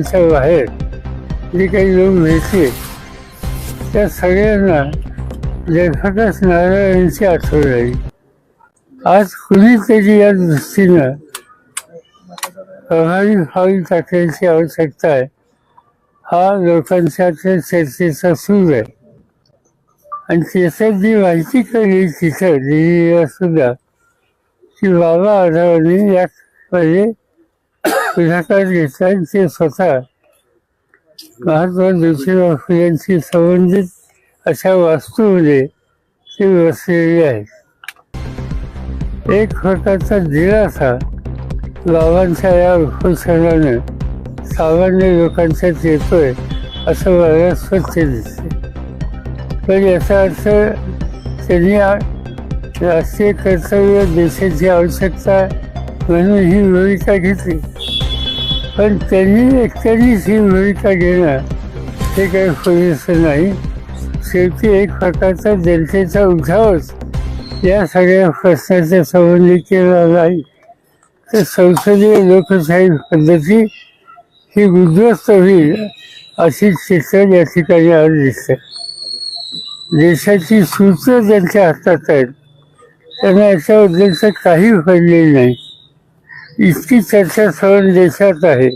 यांच्या बाहेर जी काही लोक मिळते त्या सगळ्यांना लेखकच नारायणांची आठवण राहील आज कुणीतरी या दृष्टीनं प्रभावी भावी टाकण्याची आवश्यकता आहे. हा लोकांच्या चर्चेचा सूर आहे. आणि त्याच्यात जी माहिती कळली तिथं असू सुद्धा की बाबा आढावाने यामध्ये म्हणजे पुढाकार घेतला ते स्वतः महात्मा ज्योतिबा फुलेंशी संबंधित अशा वास्तूमध्ये म्हणजे ते वसलेली आहेत एक प्रकारचा दिलासा बाबांच्या या उपोषणानं सामान्य लोकांच्यात येतोय असं मला स्वच्छ दिसते. पण याचा अर्थ त्यांनी राष्ट्रीय कर्तव्य देशाची आवश्यकता म्हणून ही भूमिका घेतली. पण त्यांनी एकट्यानेच ही भूमिका घेणं हे काही पुरेसं नाही. शेवटी एक प्रकारचा जनतेचा उठावच या सगळ्या प्रश्नाच्या संबंधी केला नाही. तर संसदीय लोकशाही पद्धती ही उद्ध्वस्त होईल अशी चित्र या ठिकाणी आज दिसते. देशाची सूत्र ज्यांच्या हातात आहेत त्यांना याच्याबद्दलचं काही पडलेलं नाही. इतकी चर्चा सर्व देशात आहे.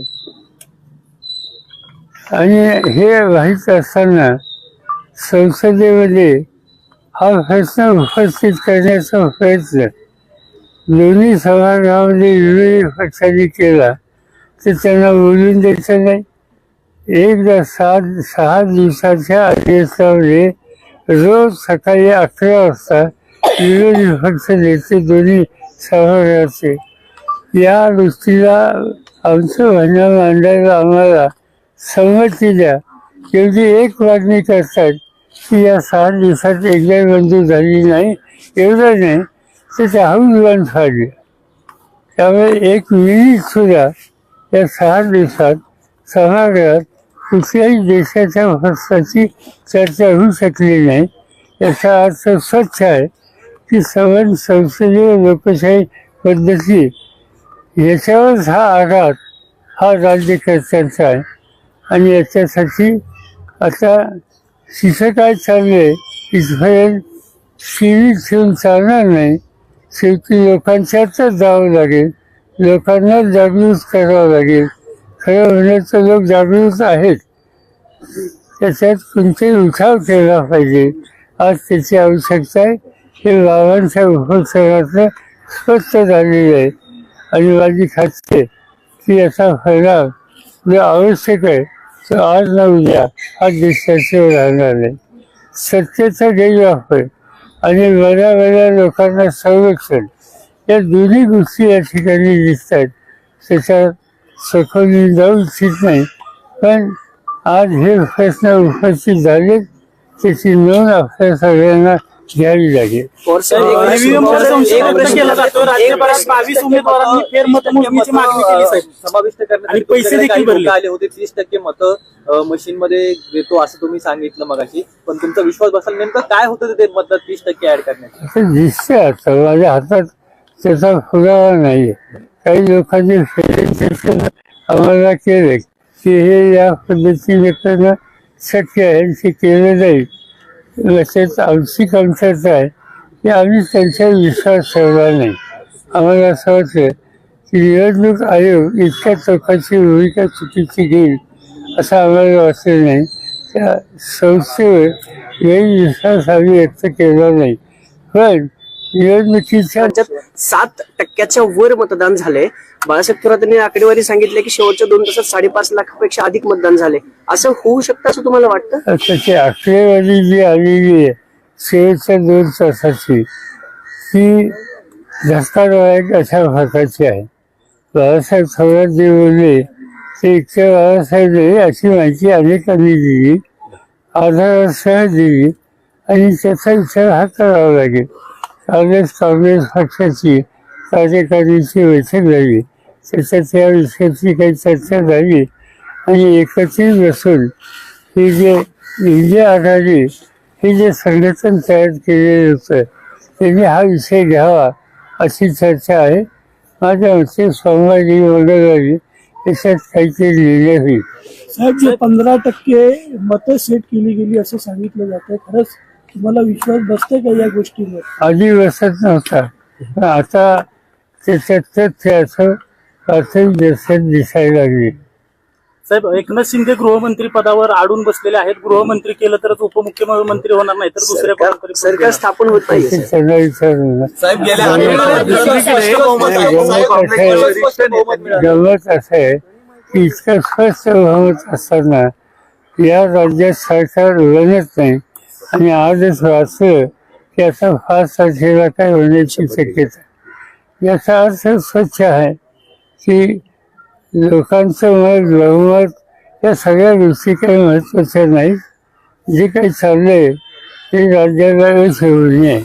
आणि हे माहीत असताना संसदेमध्ये हा प्रश्न उपस्थित करण्याचा प्रयत्न दोन्ही सभागृहामध्ये विरोधी पक्षांनी केला तर त्यांना बोलून द्यायचं नाही. एकदा सात सहा दिवसाच्या अधिवेशनामध्ये रोज सकाळी अकरा वाजता विरोधी पक्ष नेते दोन्ही सभागृहाचे या दृष्टीला आमचं म्हणणं मांडायला आम्हाला संमती द्या. एवढी एक मागणी करतात की या सहा दिवसात एकदा मंजूर झाली नाही एवढं नाही तर त्या बंद फाडले त्यामुळे एक मिनिट सुद्धा या सहा दिवसात सभागृहात कुठल्याही देशाच्या प्रश्नाची चर्चा होऊ शकली नाही. याचा अर्थ स्वच्छ आहे की सवन संसदीय लोकशाही पद्धती याच्यावरच हा आघात हा राज्यकर्त्यांचा आहे. आणि याच्यासाठी आता तिथं काय चाललंय इथपर्यंत सिरीज ठेवून चालणार नाही. शेवटी लोकांच्यातच जावं लागेल. लोकांना जागृत करावं लागेल. खरं होण्याचं लोक जागृत आहेत. त्याच्यात कोणतेही उठाव केला पाहिजे. आज त्याची आवश्यकता आहे. हे बाबांच्या उपोत्सवातलं स्पष्ट झालेलं आहे. आणि माझी खात्री आहे की याचा फायदा जे आवश्यक आहे तो आज ना उद्या हा देशाचे राहणार नाही. सत्तेचा गैरवापर आणि बऱ्या बऱ्या लोकांना संरक्षण या दोन्ही गोष्टी या ठिकाणी दिसत आहेत त्याच्यात सखोली जाऊ इच्छित नाही पण आज हे प्रश्न उपस्थित झाले त्याची नोंद आपल्या सगळ्यांना घ्यावी लागेल बावीस उमेदवारांनी फेरमतमोजणीची मागणी केली साहेब. समाविष्ट करण्यासाठी आणि पैसे तुमच्याकडे देखील काही भरले. लोकं आले होते. तीस टक्के मतं मशीन मध्ये देतो असं तुम्ही सांगितलं मगाशी. पण तुमचा विश्वास बसायला नेमकं काय होतं ते मतदार तीस टक्के ऍड करण्याचं? असं दिसतंय आता माझ्या हातात त्याचा पुरावा नाही काही लोकांनी फेरेशन आम्हाला केले की हे या पद्धतीने करणं शक्य आहे ते केलं जाईल. तसेच आमची कमतरता आहे की आम्ही त्यांचा विश्वास ठेवला नाही. आम्हाला असं वाटतं की निवडणूक आयोग इतक्या चौकाची भूमिका चुकीची घेईल असं आम्हाला वाटलं नाही. त्या संस्थेवर गैरविश्वास आम्ही व्यक्त केला नाही. पण राज्यात सात टक्क्याच्या वर मतदान झाले बाळासाहेब थोरात यांनी आकडेवारी सांगितले की शेवटच्या दोन तासात साडेपाच लाखापेक्षा अधिक मतदान झाले असं होऊ शकतं असं तुम्हाला वाटतं? त्याची आकडेवारी जी आलेली आहे शेवटच्या दोन तासाची ती धक्कादायक अशा प्रकारची आहे. बाळासाहेब थोरात जे बोलले ते इतक्या बाळासाहेब अशी माहिती अनेकांनी दिली आधारासह दिली आणि त्याचा विचार हा करावा लागेल. काँग्रेस काँग्रेस पक्षाची कार्यकारिणीची बैठक झाली. त्याच्यात या विषयाची काही चर्चा झाली आणि एकत्रित बसून हे जे इंडिया आघाडी हे जे संघटन तयार केलेलं होतं त्यांनी हा विषय घ्यावा अशी चर्चा आहे. माझ्या मते सोमवारी मंगळवारी त्याच्यात काहीतरी लिहिलं होईल. साहेब जे पंधरा टक्के मतं सेट केली गेली असं सांगितलं जातं खरंच तुम्हाला विश्वास बसतोय का या गोष्टीवर? आधी बसत नव्हता. आता त्याच्यात प्राथमिक दर्शक दिसायला लागले. साहेब एकनाथ शिंदे गृहमंत्री पदावर अडून बसलेले आहेत. गृहमंत्री केलं तरच उपमुख्यमंत्री होणार नाही तर दुसऱ्या सरकार कोणातरी सरकार स्थापन होत साहेब. गेल्या नाही. गमत असं आहे की इतकं स्पष्ट बहुमत असताना या राज्यात सरकार बनत नाही. आणि आजच वाचलं की आता फार साचेला काय होण्याची शक्यता. याचा अर्थ स्वच्छ आहे की लोकांचं मत बहुमत या सगळ्या गोष्टी काही महत्वाच्या नाहीत जे काही चाललंय ते राज्याला होऊ नये